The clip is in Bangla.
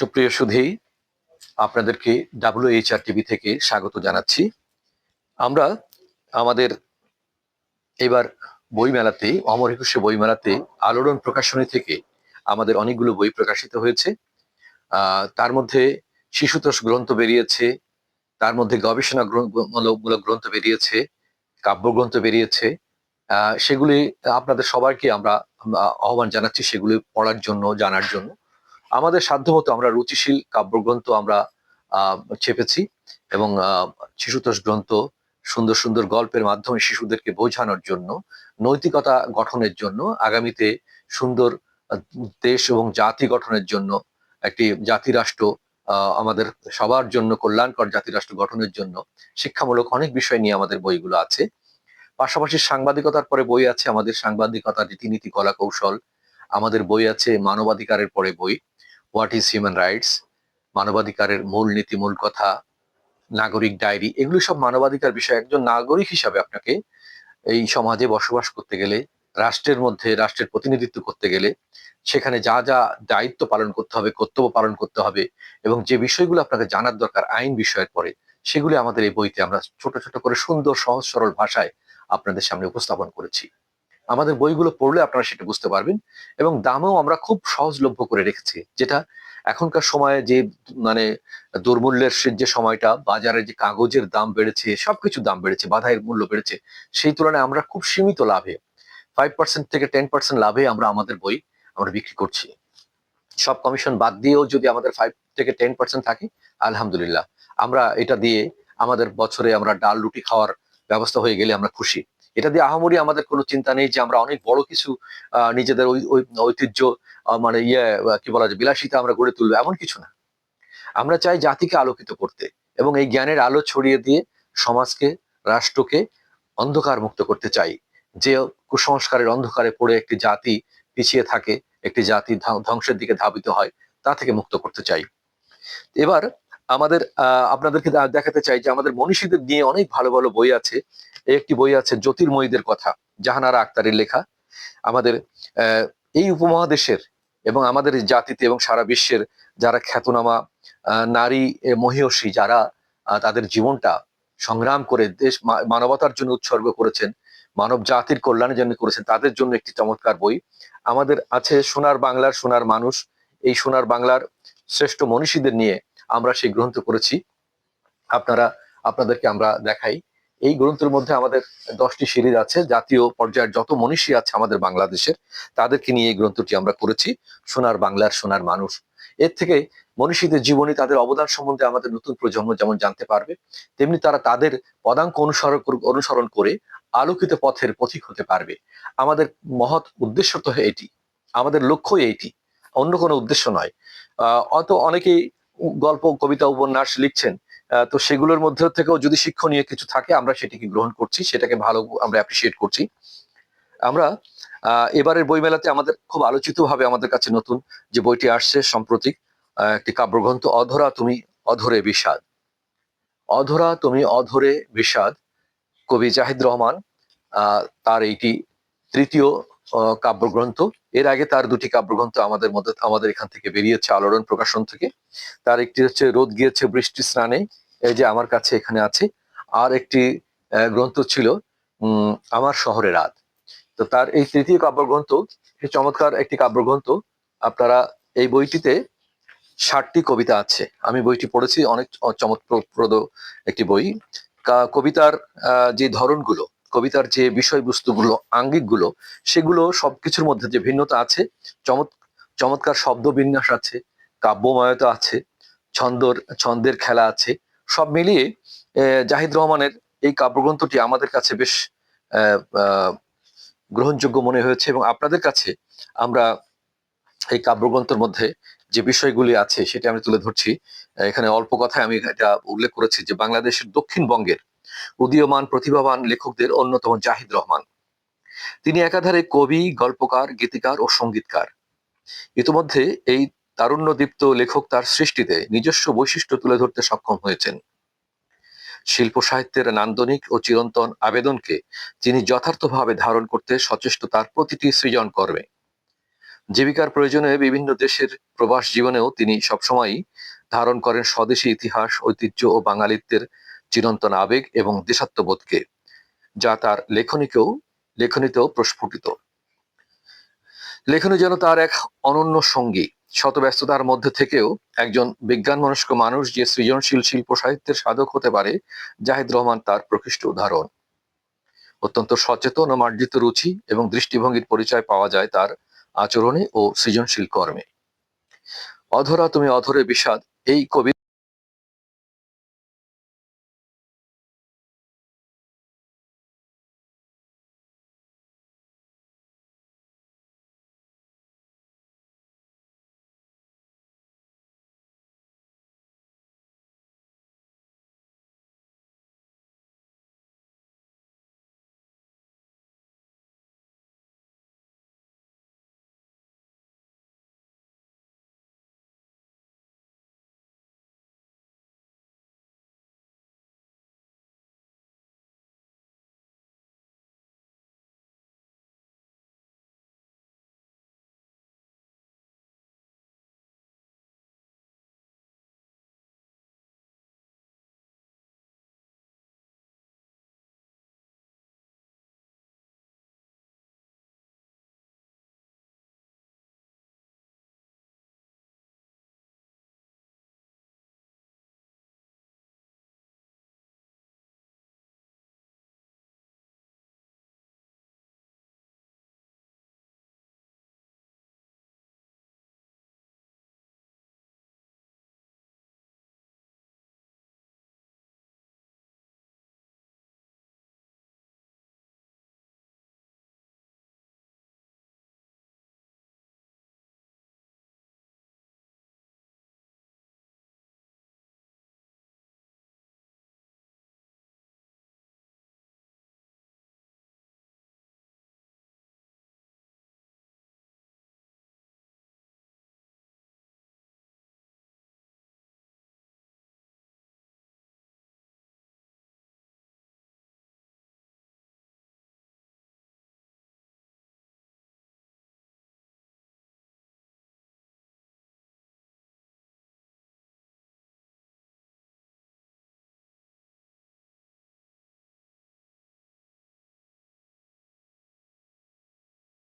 সুপ্রিয় সুধী, আপনাদেরকে ডাব্লিউএইচআর টিভি থেকে স্বাগত জানাচ্ছি। আমরা আমাদের এবার বইমেলাতে অমর একুশে বইমেলাতে আলোড়ন প্রকাশনী থেকে আমাদের অনেকগুলো বই প্রকাশিত হয়েছে। তার মধ্যে শিশুতোষ গ্রন্থ বেরিয়েছে, তার মধ্যে গবেষণা মূলক গ্রন্থ বেরিয়েছে কাব্যগ্রন্থ বেরিয়েছে। সেগুলি আপনাদের সবাইকে আমরা আহ্বান জানাচ্ছি সেগুলি পড়ার জন্য, জানার জন্য। আমাদের সাধ্যমতো আমরা রুচিশীল কাব্যগ্রন্থ আমরা ছেপেছি এবং শিশুতোষ গ্রন্থ সুন্দর সুন্দর গল্পের মাধ্যমে শিশুদেরকে বোঝানোর জন্য, নৈতিকতা গঠনের জন্য, আগামীতে সুন্দর দেশ এবং জাতি গঠনের জন্য, একটি জাতিরাষ্ট্র আমাদের সবার জন্য কল্যাণকর জাতিরাষ্ট্র গঠনের জন্য শিক্ষামূলক অনেক বিষয় নিয়ে আমাদের বইগুলো আছে। পাশাপাশি সাংবাদিকতার পরে বই আছে আমাদের সাংবাদিকতার রীতিনীতি কলা কৌশল আমাদের বই আছে মানবাধিকারের পরে বই হোয়াট ইজ হিউম্যান রাইটস মানবাধিকারের মূল নীতি, মূল কথা, নাগরিক ডায়েরি, এগুলো সব মানবাধিকার বিষয়। একজন নাগরিক হিসাবে আপনাকে এই সমাজে বসবাস করতে গেলে, রাষ্ট্রের মধ্যে, রাষ্ট্রের প্রতিনিধিত্ব করতে গেলে, সেখানে যা যা দায়িত্ব পালন করতে হবে, কর্তব্য পালন করতে হবে এবং যে বিষয়গুলো আপনাকে জানার দরকার, আইন বিষয়ের পরে, সেগুলি আমাদের এই বইতে আমরা ছোট ছোট করে সুন্দর, সহজ, সরল ভাষায় আপনাদের সামনে উপস্থাপন করেছি। আমাদের বইগুলো পড়লে আপনারা সেটা বুঝতে পারবেন এবং দামেও আমরা খুব সহজলভ্য করে রেখেছি। যেটা এখনকার সময়ে যে মানে দুর্মূল্যের যে সময়টা, বাজারে যে কাগজের দাম বেড়েছে সবকিছুর দাম বেড়েছে বাধাইয়ের মূল্য বেড়েছে, সেই তুলনায় আমরা খুব সীমিত লাভে ফাইভ পার্সেন্ট থেকে টেন পার্সেন্ট লাভে আমরা আমাদের বই আমরা বিক্রি করছি। সব কমিশন বাদ দিয়েও যদি আমাদের ফাইভ থেকে টেন পার্সেন্ট থাকে, আলহামদুলিল্লাহ। আমরা এটা দিয়ে আমাদের বছরে আমরা ডাল রুটি খাওয়ার ব্যবস্থা হয়ে গেলে আমরা খুশি। এটা দিয়ে আহামরি আমাদের কোনো চিন্তা নেই যে আমরা অনেক বড় কিছু নিজেদের ঐতিহ্য মানে ইয়ে কি বলা যায়, বিলাসিতা আমরা গড়ে তুলবো, এমন কিছু না। আমরা চাই জাতিকে আলোকিত করতে এবং এই জ্ঞানের আলো ছড়িয়ে দিয়ে সমাজকে, রাষ্ট্রকে অন্ধকার মুক্ত করতে চাই। যে কুসংস্কারের অন্ধকারে পড়ে একটি জাতি পিছিয়ে থাকে, একটি জাতি ধ্বং- ধ্বংসের দিকে ধাবিত হয়, তা থেকে মুক্ত করতে চাই। এবার আমাদের আপনাদেরকে দেখাতে চাই যে আমাদের মনীষীদের নিয়ে অনেক ভালো ভালো বই আছে। একটি বই আছে জ্যোতির্ময়ীদের কথা, জাহানারা আক্তারের লেখা। আমাদের এই উপমহাদেশের এবং আমাদের জাতিতে এবং সারা বিশ্বের যারা খ্যাতনামা নারী মহীয়সী যারা তাদের জীবনটা সংগ্রাম করে দেশ মানবতার জন্য উৎসর্গ করেছেন, মানব জাতির কল্যাণের জন্য করেছেন, তাদের জন্য একটি চমৎকার বই। আমাদের আছে সোনার বাংলার সোনার মানুষ, এই সোনার বাংলার শ্রেষ্ঠ মনীষীদের নিয়ে আমরা সেই গ্রন্থ করেছি আপনারা, আপনাদেরকে আমরা দেখাই। এই গ্রন্থের মধ্যে আমাদের দশটি সিরিজ আছে। জাতীয় পর্যায়ের যত মনীষী আছে আমাদের বাংলাদেশের, তাদেরকে নিয়ে এই গ্রন্থটি আমরা করেছি সোনার বাংলার সোনার মানুষ। এর থেকে মনীষীদের জীবনী, তাদের অবদান সম্বন্ধে আমাদের নতুন প্রজন্ম যেমন জানতে পারবে, তেমনি তারা তাদের পদাঙ্ক অনুসরণ অনুসরণ করে আলোকিত পথের পথিক হতে পারবে। আমাদের মহৎ উদ্দেশ্য তো এটি, আমাদের লক্ষ্য এইটি অন্য কোনো উদ্দেশ্য নয়। অত অনেকেই গল্প, কবিতা, উপন্যাস লিখছেন তো সেগুলোর মধ্যে থেকেও যদি শিক্ষণীয় কিছু থাকে, আমরা সেটিকে গ্রহণ করছি, সেটাকে ভালো আমরা অ্যাপ্রিসিয়েট করছি। আমরা এবারের বইমেলাতে আমাদের খুব আলোচিত ভাবে আমাদের কাছে নতুন যে বইটি আসছে সম্প্রতি একটি কাব্যগ্রন্থ, অধরা তুমি অধরে বিষাদ। অধরা তুমি অধরে বিষাদ, কবি জাহিদ রহমান তার এইটি তৃতীয় কাব্যগ্রন্থ। এর আগে তার দুটি কাব্যগ্রন্থ আমাদের মধ্যে, আমাদের এখান থেকে বেরিয়েছে আলোড়ন প্রকাশন থেকে। তার একটি হচ্ছে, রোদ গিয়েছে বৃষ্টি স্নানে, এই যে আমার কাছে এখানে আছে। আর একটি গ্রন্থ ছিল আমার শহরে রাত। তো তার এই তৃতীয় কাব্যগ্রন্থ চমৎকার একটি কাব্যগ্রন্থ। আপনারা এই বইটিতে ষাটটি কবিতা আছে। আমি বইটি পড়েছি, অনেক চমৎপ্রদ একটি বই। কবিতার যে ধরনগুলো কবিতার যে বিষয়বস্তুগুলো, আঙ্গিকগুলো, সেগুলো সবকিছুর মধ্যে যে ভিন্নতা আছে, চমৎ, চমৎকার শব্দ বিন্যাস আছে, কাব্যময়তা আছে, ছন্দর, ছন্দের খেলা আছে, সব মিলিয়ে জাহিদ রহমানের এই কাব্যগ্রন্থটি আমাদের কাছে বেশ গ্রহণযোগ্য মনে হয়েছে এবং আপনাদের কাছে আমরা এই কাব্যগ্রন্থের মধ্যে যে বিষয়গুলি আছে সেটা আমি তুলে ধরছি। এখানে অল্প কথায় আমি এটা উল্লেখ করেছি যে বাংলাদেশের দক্ষিণবঙ্গের উদীয়মান, প্রতিভাবান লেখকদের অন্যতম জাহিদ রহমান। তিনি একাধারে কবি, গল্পকার, গীতিকার ও সঙ্গীতকার। ইতিমধ্যে এই তারুণ্যদীপ্ত লেখক তার সৃষ্টিতে নিজস্ব বৈশিষ্ট্য তুলে ধরতে সক্ষম হয়েছেন। শিল্প সাহিত্যের নান্দনিক ও চিরন্তন আবেদনকে তিনি যথার্থভাবে ধারণ করতে সচেষ্ট তার প্রতিটি সৃজন করবে জীবিকার প্রয়োজনে বিভিন্ন দেশের প্রবাস জীবনেও তিনি সবসময়ই ধারণ করেন স্বদেশী ইতিহাস, ঐতিহ্য ও বাঙালিত্বের চিরন্তন আবেগ এবং দেশাত্মবোধকে, যা তার লেখনীকেও, লেখনীতেও প্রস্ফুটিত। লেখনী যেন তার এক অনন্য সঙ্গী শত ব্যস্ততার মধ্যে থেকেও একজন বিজ্ঞান মনস্ক মানুষ যে সৃজনশীল শিল্প সাহিত্যের সাধক হতে পারে, জাহিদ রহমান তার প্রকৃষ্ট উদাহরণ। অত্যন্ত সচেতন ও মার্জিত রুচি এবং দৃষ্টিভঙ্গির পরিচয় পাওয়া যায় তার আচরণে ও সৃজনশীল কর্মে। অধরা তুমি অধরে বিষাদ, এই কবি